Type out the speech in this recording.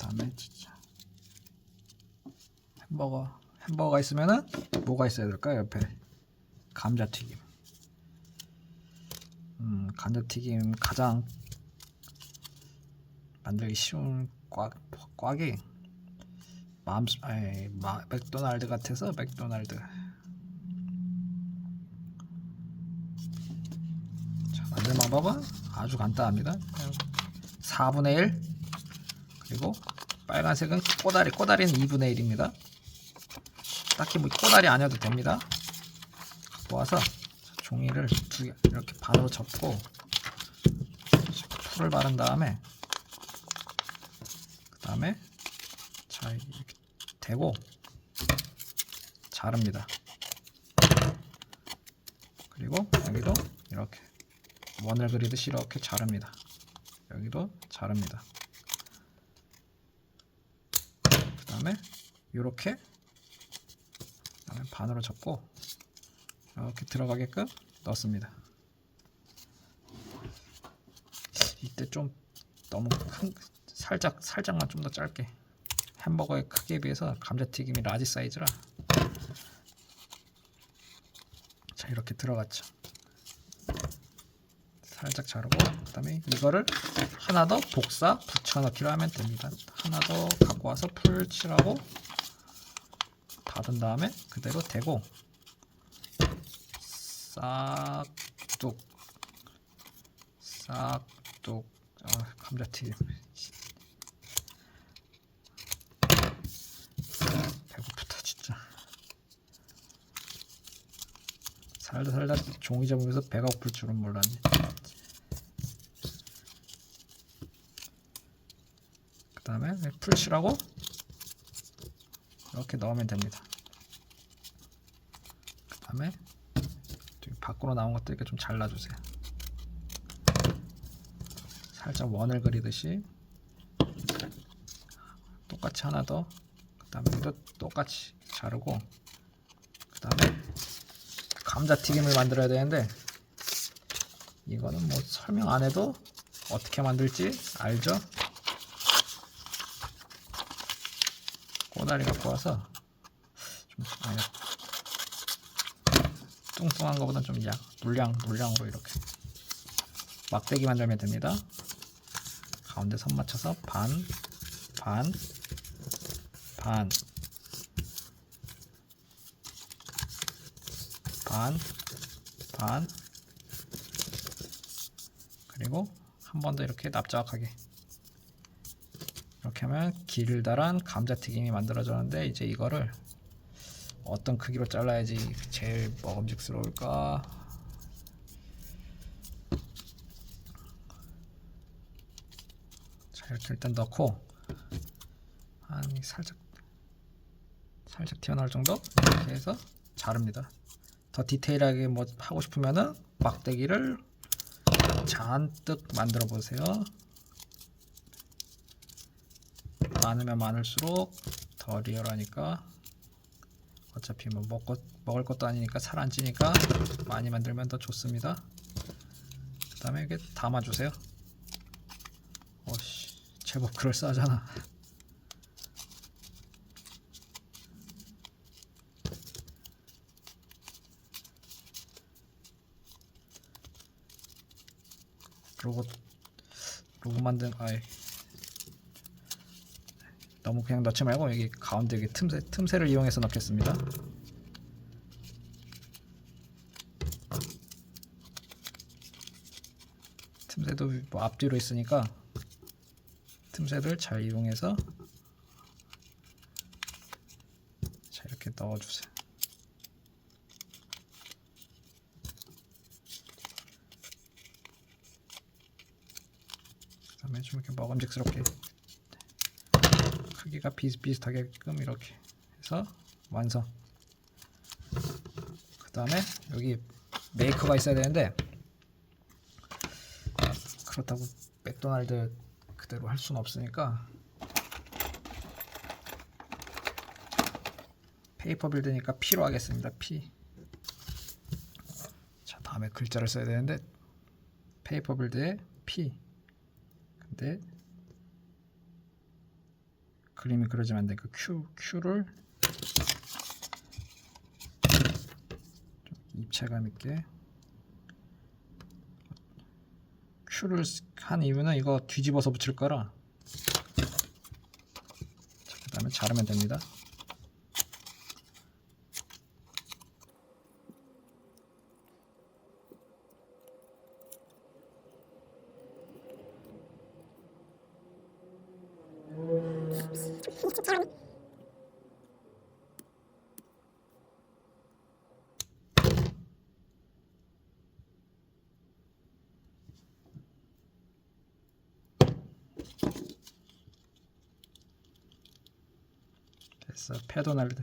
그다음에 진짜 햄버거 햄버거가 있으면은 뭐가 있어야 될까 요 옆에 감자튀김. 음 감자튀김 가장 만들기 쉬운 꽉 꽉이 맘 아니 마, 맥도날드 같아서 맥도날드. 자, 만드는 방법은 아주 간단합니다. 그냥 4분의 1 그리고 빨간색은 꼬다리 꼬다리는 2분의 1입니다. 딱히 뭐 꼬다리 아니어도 됩니다. 와서 종이를 두 개 이렇게 반으로 접고 풀을 바른 다음에 그 다음에 자 이렇게 대고 자릅니다. 그리고 여기도 이렇게 원을 그리듯이 이렇게 자릅니다. 여기도 자릅니다. 그 다음에 이렇게 그다음에 반으로 접고 이렇게 들어가게끔 넣습니다. 이때 좀 너무 큰 살짝 살짝만 좀 더 짧게 햄버거의 크기에 비해서 감자튀김이 라지 사이즈라 자 이렇게 들어갔죠. 살짝 자르고 그 다음에 이거를 하나 더 복사 붙여넣기를 하면 됩니다. 하나 더 갖고 와서 풀 칠하고 닫은 다음에 그대로 대고. 싹둑 싹둑 아, 감자튀김. 배고프다 진짜. 살다 살다 종이 접으면서 배가 고플 줄은 몰랐네 다음에 풀칠하고 이렇게 넣으면 됩니다 그 다음에 밖으로 나온 것들 이렇게 좀 잘라주세요 살짝 원을 그리듯이 똑같이 하나 더 그 다음에 이도 똑같이 자르고 그 다음에 감자튀김을 만들어야 되는데 이거는 뭐 설명 안 해도 어떻게 만들지 알죠? 꼬다리 갖고 와서 좀 아니, 뚱뚱한 것보다 좀 약, 물량, 물량으로 이렇게 막대기 만들면 됩니다. 가운데 선 맞춰서 반, 반, 반, 반, 반, 그리고 한 번 더 이렇게 납작하게 이렇게 하면 길다란 감자튀김이 만들어졌는데 이제 이거를 어떤 크기로 잘라야지 제일 먹음직스러울까? 자 이렇게 일단 넣고 한 살짝 살짝 튀어나올 정도 이렇게 해서 자릅니다. 더 디테일하게 뭐 하고 싶으면은 막대기를 잔뜩 만들어 보세요. 많으면 많을수록 더 리얼하니까 어차피 뭐 먹고 먹을 것도 아니니까 살 안 찌니까 많이 만들면 더 좋습니다. 그 다음에 이렇게 담아 주세요. 어씨 제법 그럴싸하잖아. 로봇 로봇 만든 아이 너무 그냥 넣지 말고 여기 가운데 여기 틈새 틈새를 이용해서 넣겠습니다. 틈새도 뭐 앞뒤로 있으니까 틈새를 잘 이용해서 자 이렇게 넣어주세요. 그 다음에 좀 이렇게 먹음직스럽게 크기가 비슷비슷하게끔 이렇게 해서 완성. 그 다음에 여기 메이커가 있어야 되는데 그렇다고 맥도날드 그대로 할 수는 없으니까 페이퍼 빌드니까 P로 하겠습니다. P. 자 다음에 글자를 써야 되는데 페이퍼 빌드에 P. 근데 그림이 그려지면 안 돼. 그 Q Q를 좀 입체감 있게 Q를 한 이유는 이거 뒤집어서 붙일 거라. 자, 그다음에 자르면 됩니다. 됐어. 패도날드.